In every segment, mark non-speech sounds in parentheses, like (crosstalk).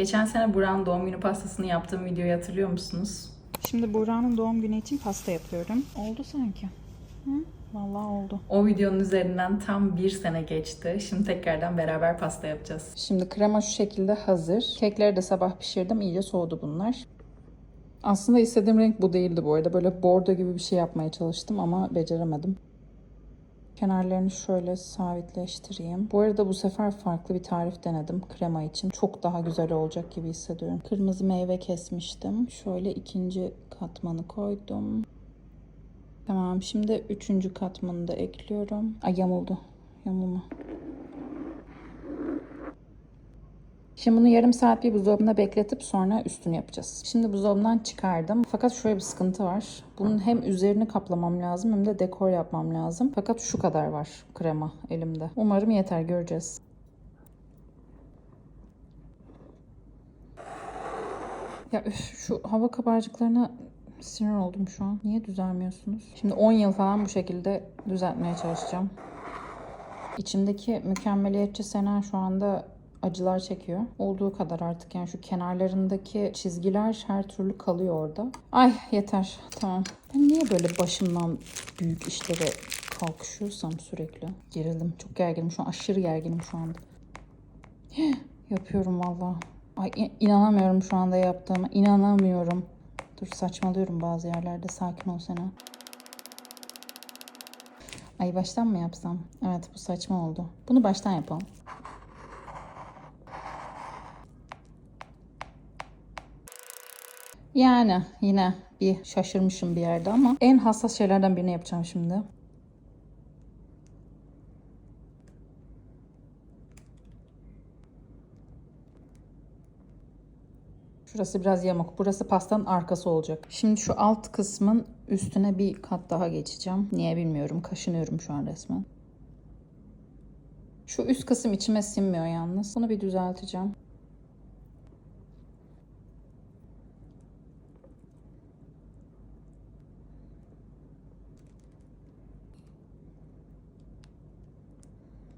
Geçen sene Burak'ın doğum günü pastasını yaptığım videoyu hatırlıyor musunuz? Şimdi Buğra'nın doğum günü için pasta yapıyorum. Oldu sanki. Hı? Vallahi oldu. O videonun üzerinden tam bir sene geçti. Şimdi tekrardan beraber pasta yapacağız. Şimdi krema şu şekilde hazır. Kekleri de sabah pişirdim. İyice soğudu bunlar. Aslında istediğim renk bu değildi bu arada. Böyle bordo gibi bir şey yapmaya çalıştım ama beceremedim. Kenarlarını şöyle sabitleştireyim. Bu arada bu sefer farklı bir tarif denedim krema için. Çok daha güzel olacak gibi hissediyorum. Kırmızı meyve kesmiştim. Şöyle ikinci katmanı koydum. Tamam şimdi üçüncü katmanı da ekliyorum. Ay yamuldu. Yamulma. Şimdi bunu yarım saat bir buzdolabında bekletip sonra üstünü yapacağız. Şimdi buzdolabından çıkardım. Fakat şöyle bir sıkıntı var. Bunun hem üzerini kaplamam lazım hem de dekor yapmam lazım. Fakat şu kadar var krema elimde. Umarım yeter göreceğiz. Ya üf, şu hava kabarcıklarına sinir oldum şu an. Niye düzelmiyorsunuz? Şimdi 10 yıl falan bu şekilde düzeltmeye çalışacağım. İçimdeki mükemmeliyetçi Sena şu anda acılar çekiyor. Olduğu kadar artık yani şu kenarlarındaki çizgiler her türlü kalıyor orada. Ay yeter tamam. Ben niye böyle başımdan büyük işlere kalkışıyorsam sürekli? Gerildim. Çok gerginim şu an. Aşırı gerginim şu anda. (gasps) Yapıyorum valla. Ay in- inanamıyorum şu anda yaptığıma. İnanamıyorum. Dur saçmalıyorum bazı yerlerde. Sakin ol Sena. Ay baştan mı yapsam? Evet bu saçma oldu. Bunu baştan yapalım. Yani yine bir şaşırmışım bir yerde ama en hassas şeylerden birini yapacağım şimdi. Şurası biraz yamuk. Burası pastanın arkası olacak. Şimdi şu alt kısmın üstüne bir kat daha geçeceğim. Niye bilmiyorum. Kaşınıyorum şu an resmen. Şu üst kısım içime sinmiyor yalnız. Bunu bir düzelteceğim.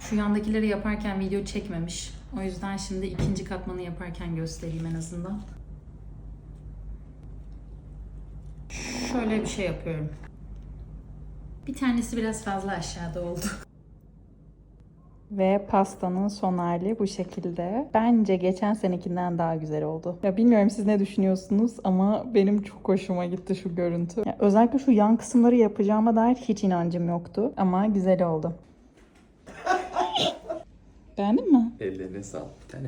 Şu yandakileri yaparken video çekmemiş. O yüzden şimdi ikinci katmanı yaparken göstereyim en azından. Şöyle bir şey yapıyorum. Bir tanesi biraz fazla aşağıda oldu. Ve pastanın son hali bu şekilde. Bence geçen senekinden daha güzel oldu. Ya bilmiyorum siz ne düşünüyorsunuz ama benim çok hoşuma gitti şu görüntü. Ya özellikle şu yan kısımları yapacağıma dair hiç inancım yoktu. Ama güzel oldu. Beğendin mi? Ellerine sağlık. Bir tane?